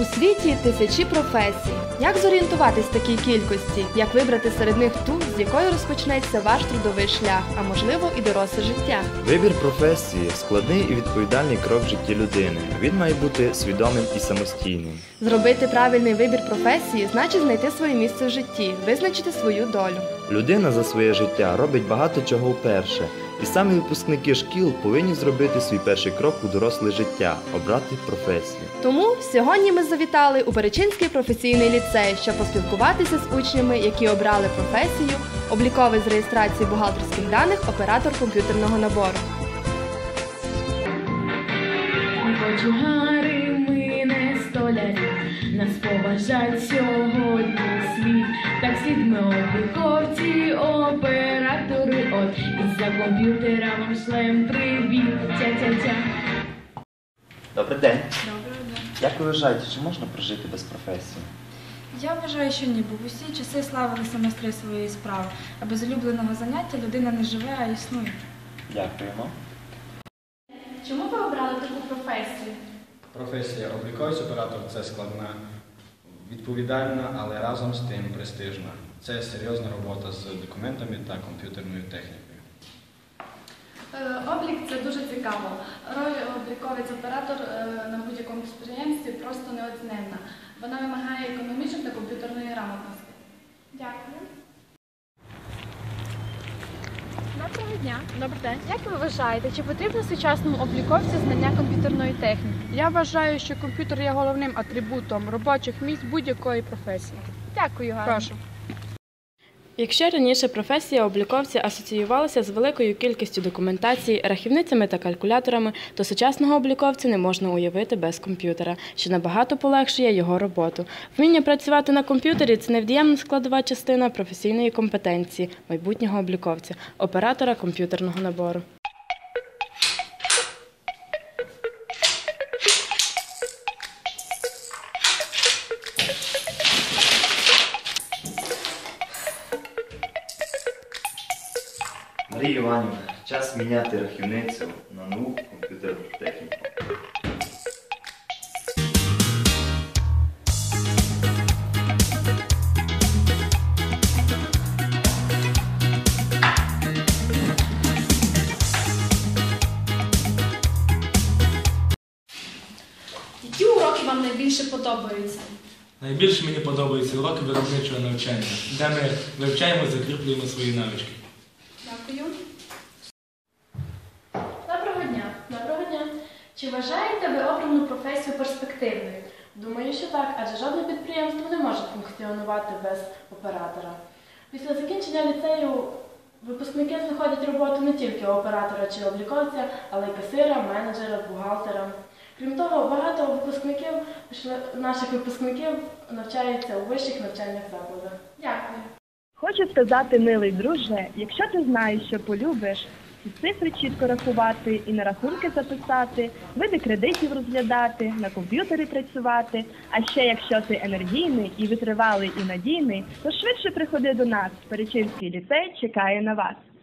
У світі тисячі професій. Як зорієнтуватись в такій кількості? Як вибрати серед них ту, з якої розпочнеться ваш трудовий шлях, а можливо і доросле життя? Вибір професії складний і відповідальний крок в житті людини. Він має бути свідомим і самостійним. Зробити правильний вибір професії значить знайти своє місце в житті, визначити свою долю. Людина за своє життя робить багато чого вперше, і саме випускники шкіл повинні зробити свій перший крок у доросле життя обрати професію. Тому сьогодні ми завітали у Перечинський професійний ліцей, щоб поспілкуватися з учнями, які обрали професію, обліковий з реєстрації бухгалтерських даних оператор комп'ютерного набору. Нас сьогодні світ. Так слід ми обліковці, оператори, от і за комп'ютера вам шлем привіт, тя-тя-тя. Добрий день. Доброго дня. Як ви вважаєте, чи можна прожити без професії? Я вважаю, що ні, бо в усі часи славилися майстри своєї справи, а без улюбленого заняття людина не живе, а існує. Дякуємо. Чому ви обрали таку професію? Професія обліковець оператор це складна, відповідальна, але разом з тим престижна. Це серйозна робота з документами та комп'ютерною технікою. Е, Облік це дуже цікаво. Роль обліковець-оператор е, на будь-якому підприємстві просто неоціненна. Вона вимагає економічної та комп'ютерної грамотності. Дякую. Доброго дня. Добрий день. Як ви вважаєте, чи потрібно сучасному обліковці знання комп'ютерної техніки? Я вважаю, що комп'ютер є головним атрибутом робочих місць будь-якої професії. Дякую, Ганна. Прошу. Якщо раніше професія обліковця асоціювалася з великою кількістю документації, рахівницями та калькуляторами, то сучасного обліковця не можна уявити без комп'ютера, що набагато полегшує його роботу. Вміння працювати на комп'ютері це невід'ємна складова частина професійної компетенції майбутнього обліковця, оператора комп'ютерного набору. Марія Іванівна, час міняти рахівницю на нову комп'ютерну техніку. Які уроки вам найбільше подобаються? Найбільше мені подобаються уроки виробничого навчання, де ми вивчаємо і закріплюємо свої навички. Дякую. Доброго дня. Доброго дня. Чи вважаєте ви обрану професію перспективною? Думаю, що так, адже жодне підприємство не може функціонувати без оператора. Після закінчення ліцею випускники знаходять роботу не тільки оператора чи обліковця, але й касира, менеджера, бухгалтера. Крім того, багато випускників наших випускників навчаються у вищих навчальних закладах. Дякую. Хочу сказати, милий друже, якщо ти знаєш, що полюбиш, і цифри чітко рахувати і на рахунки записати, види кредитів розглядати, на комп'ютері працювати. А ще якщо ти енергійний і витривалий і надійний, то швидше приходи до нас. Перечинський ліцей чекає на вас.